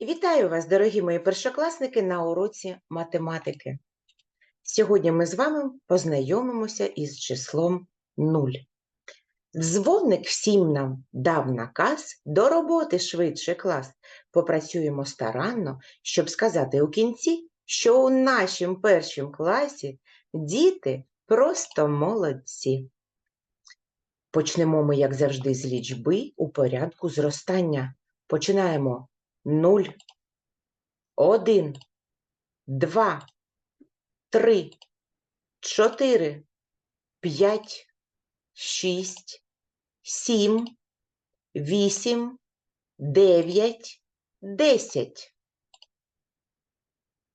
Вітаю вас, дорогі мої першокласники, на уроці математики. Сьогодні ми з вами познайомимося із числом 0. Дзвоник всім нам дав наказ до роботи швидше клас. Попрацюємо старанно, щоб сказати у кінці, що у нашім першім класі діти просто молодці. Почнемо ми, як завжди, з лічби у порядку зростання. Починаємо 0, 1, 2, 3, 4, 5, 6, 7, 8, 9, 10.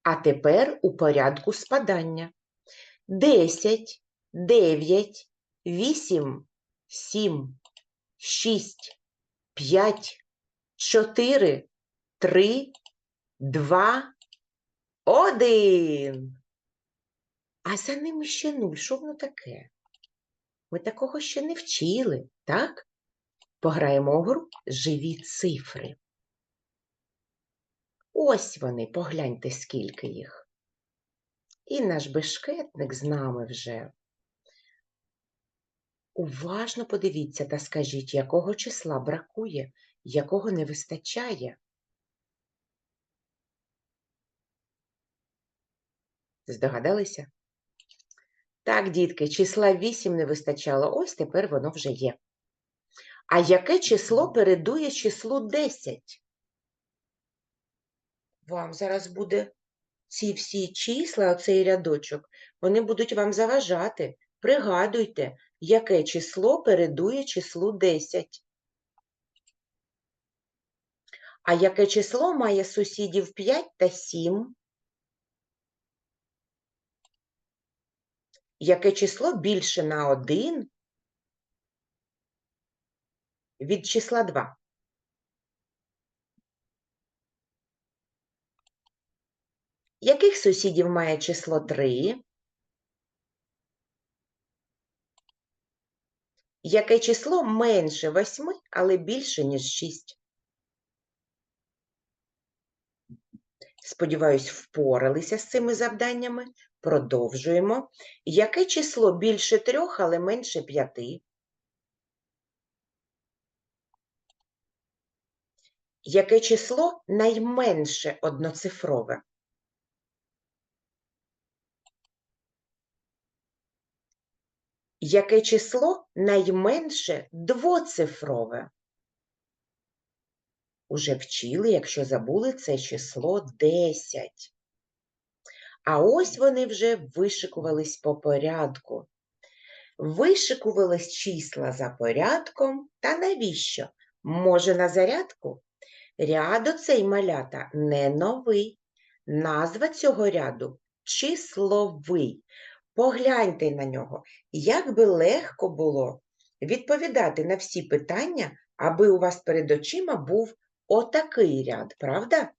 А тепер у порядку спадання. 10, 9, 8, 7, 6, 5, 4, Три, два, один. А за ними ще нуль. Що воно таке? Ми такого ще не вчили, так? Пограємо у гру живі цифри. Ось вони, погляньте, скільки їх. І наш бешкетник з нами вже. Уважно подивіться та скажіть, якого числа бракує, якого не вистачає. Здогадалися? Так, дітки, числа 8 не вистачало, ось тепер воно вже є. А яке число передує числу 10? Вам зараз буде ці всі числа, оцей рядочок, вони будуть вам заважати. Пригадуйте, яке число передує числу 10. А яке число має сусідів 5 та 7? Яке число більше на 1 від числа 2? Яких сусідів має число 3? Яке число менше 8, але більше, ніж 6? Сподіваюсь, впоралися з цими завданнями. Продовжуємо. Яке число більше 3, але менше 5? Яке число найменше одноцифрове? Яке число найменше двоцифрове? Уже вчили, якщо забули, це число 10. А ось вони вже вишикувались по порядку. Вишикувались числа за порядком. Та навіщо? Може, на зарядку? Ряд оцей малята не новий. Назва цього ряду числовий. Погляньте на нього, як би легко було відповідати на всі питання, аби у вас перед очима був отакий ряд, правда?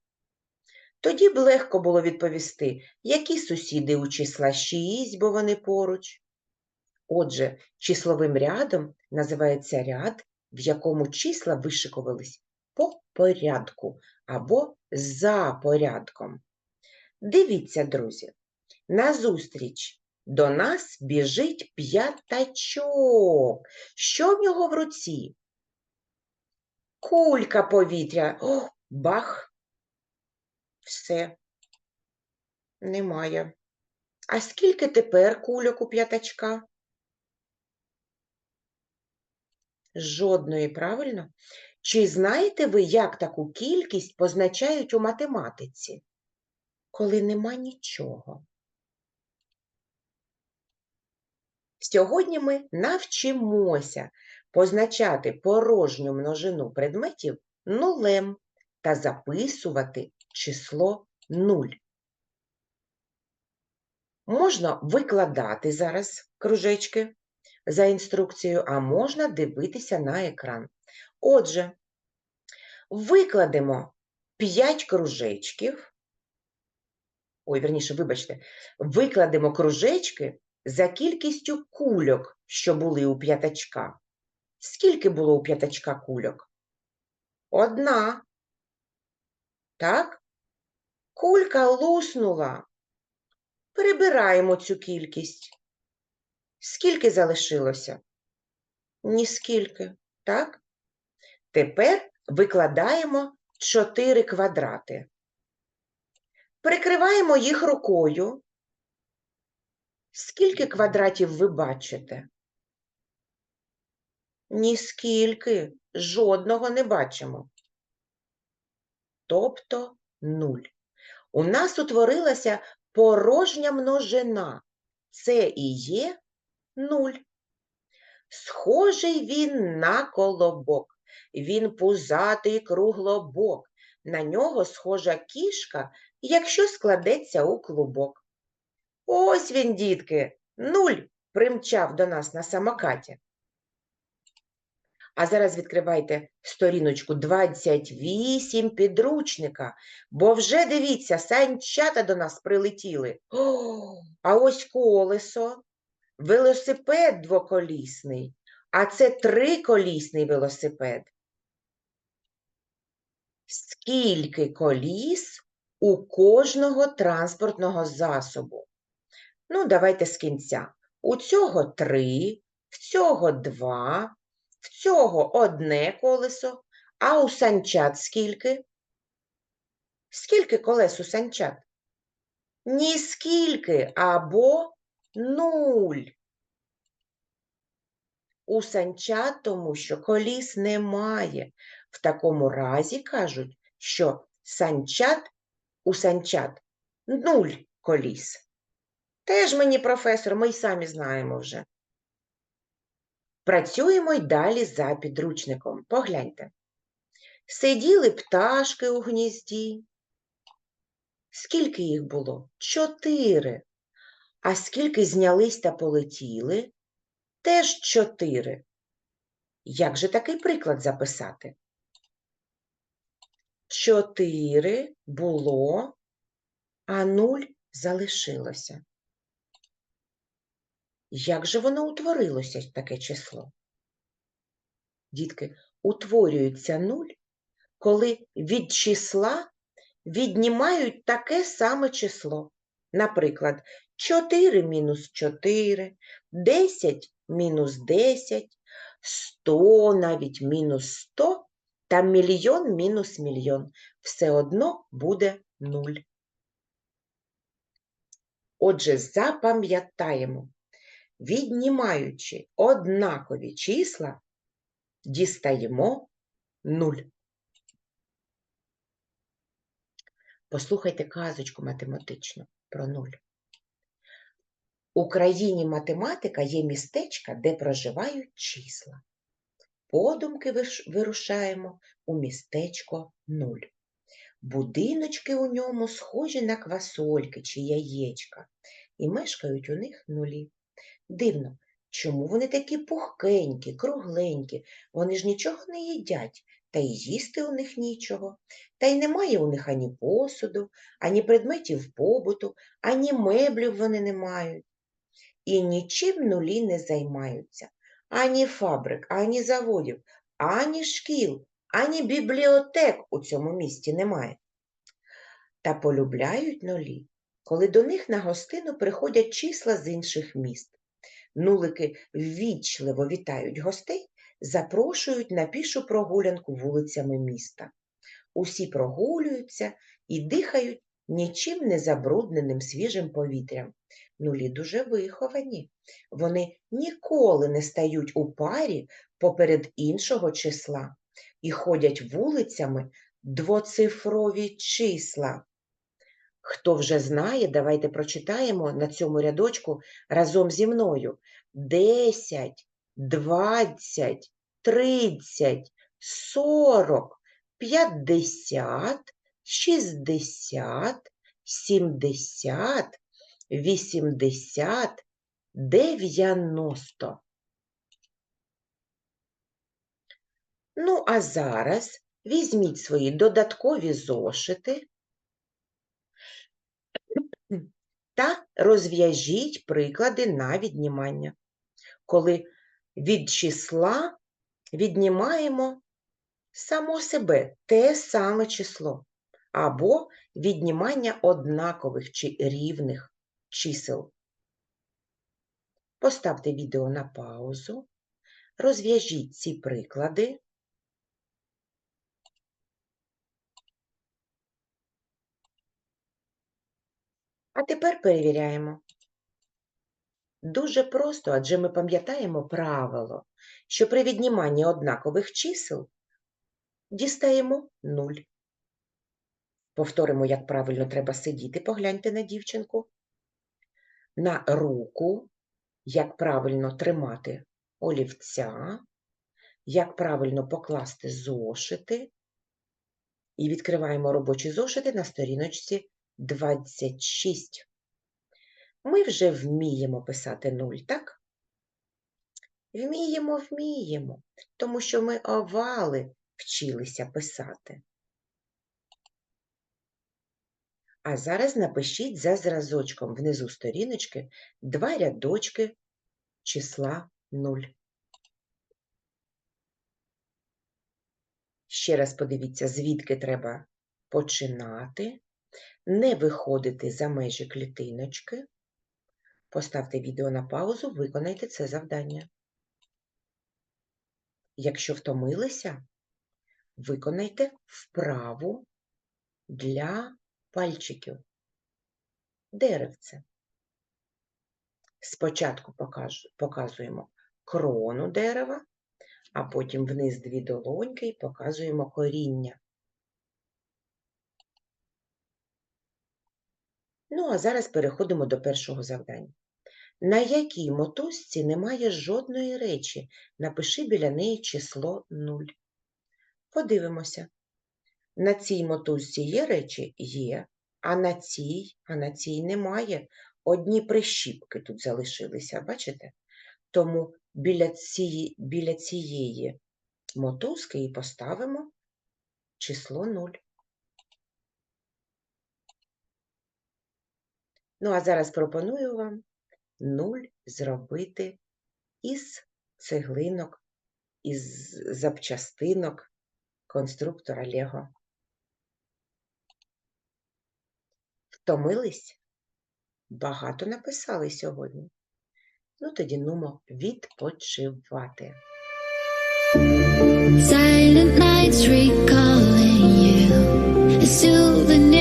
Тоді б легко було відповісти, які сусіди у числа 6, бо вони поруч. Отже, числовим рядом називається ряд, в якому числа вишикувались по порядку або за порядком. Дивіться, друзі, назустріч до нас біжить п'ятачок. Що в нього в руці? Кулька повітря. О, бах! Все. Немає. А скільки тепер кульок у п'ятачка? Жодної, правильно? Чи знаєте ви, як таку кількість позначають у математиці, коли нема нічого? Сьогодні ми навчимося позначати порожню множину предметів нулем та записувати число 0. Можна викладати зараз кружечки за інструкцією, а можна дивитися на екран. Отже, викладемо 5 кружечків. Ой, верніше, вибачте, викладемо кружечки за кількістю кульок, що були у п'ятачка. Скільки було у п'ятачка кульок? Одна. Так? Кулька луснула. Прибираємо цю кількість. Скільки залишилося? Ніскільки, так? Тепер викладаємо 4 квадрати. Прикриваємо їх рукою. Скільки квадратів ви бачите? Ніскільки, жодного не бачимо. Тобто нуль. У нас утворилася порожня множина. Це і є нуль. Схожий він на колобок. Він пузатий круглобок. На нього схожа кішка, якщо складеться у клубок. Ось він, дітки, нуль примчав до нас на самокаті. А зараз відкривайте сторіночку 28 підручника, бо вже дивіться, санчата до нас прилетіли. О, а ось колесо, велосипед двоколісний, а це триколісний велосипед. Скільки коліс у кожного транспортного засобу? Ну, давайте з кінця. У цього три, в цього два, в цього одне колесо, а у санчат скільки? Скільки колес у санчат? Ні скільки або нуль. У санчат, тому що коліс немає. В такому разі кажуть, що санчат у санчат нуль коліс. Теж мені професор, ми й самі знаємо вже. Працюємо й далі за підручником. Погляньте. Сиділи пташки у гнізді. Скільки їх було? Чотири. А скільки знялись та полетіли? Теж чотири. Як же такий приклад записати? Чотири було, а нуль залишилося. Як же воно утворилося таке число? Дітки, утворюється нуль, коли від числа віднімають таке саме число. Наприклад, 4 мінус 4, 10 мінус 10, 100 навіть мінус 100 та мільйон мінус мільйон. Все одно буде нуль. Отже, запам'ятаємо, віднімаючи однакові числа, дістаємо нуль. Послухайте казочку математичну про нуль. У країні математика є містечка, де проживають числа. Подумки вирушаємо у містечко нуль. Будиночки у ньому схожі на квасольки чи яєчка, і мешкають у них нулі. Дивно, чому вони такі пухкенькі, кругленькі, вони ж нічого не їдять, та й їсти у них нічого, та й немає у них ані посуду, ані предметів побуту, ані меблів вони не мають. І нічим нулі не займаються, ані фабрик, ані заводів, ані шкіл, ані бібліотек у цьому місті немає. Та полюбляють нулі, коли до них на гостину приходять числа з інших міст. Нулики ввічливо вітають гостей, запрошують на пішу прогулянку вулицями міста. Усі прогулюються і дихають нічим не забрудненим свіжим повітрям. Нулі дуже виховані. Вони ніколи не стають у парі поперед іншого числа і ходять вулицями двоцифрові числа. Хто вже знає, давайте прочитаємо на цьому рядочку разом зі мною. 10, 20, 30, 40, 50, 60, 70, 80, 90. Ну, а зараз візьміть свої додаткові зошити та розв'яжіть приклади на віднімання, коли від числа віднімаємо само себе те саме число. або віднімання однакових чи рівних чисел. Поставте відео на паузу, розв'яжіть ці приклади. А тепер перевіряємо. Дуже просто, адже ми пам'ятаємо правило, що при відніманні однакових чисел дістаємо 0. Повторимо, як правильно треба сидіти, погляньте на дівчинку. На руку, як правильно тримати олівця, як правильно покласти зошити. І відкриваємо робочі зошити на сторіночці 26. Ми вже вміємо писати 0, так? Вміємо, вміємо, тому що ми овали вчилися писати. А зараз напишіть за зразочком внизу сторіночки два рядочки числа 0. Ще раз подивіться, звідки треба починати, не виходити за межі клітиночки. Поставте відео на паузу, виконайте це завдання. Якщо втомилися, виконайте вправу для пальчиків. Деревце. Спочатку показуємо крону дерева, а потім вниз дві долоньки і показуємо коріння. Ну, а зараз переходимо до першого завдання. На якій мотузці немає жодної речі? Напиши біля неї число 0. Подивимося. На цій мотузці є речі? Є. А на цій, а на цій немає. Одні прищіпки тут залишилися, бачите? Тому біля цієї, біля цієї мотузки і поставимо число 0. Ну, а зараз пропоную вам 0 зробити із цеглинок, із запчастинок конструктора Лего. Втомились? Багато написали сьогодні. Ну, тоді нумо відпочивати. Silent nights recalling you,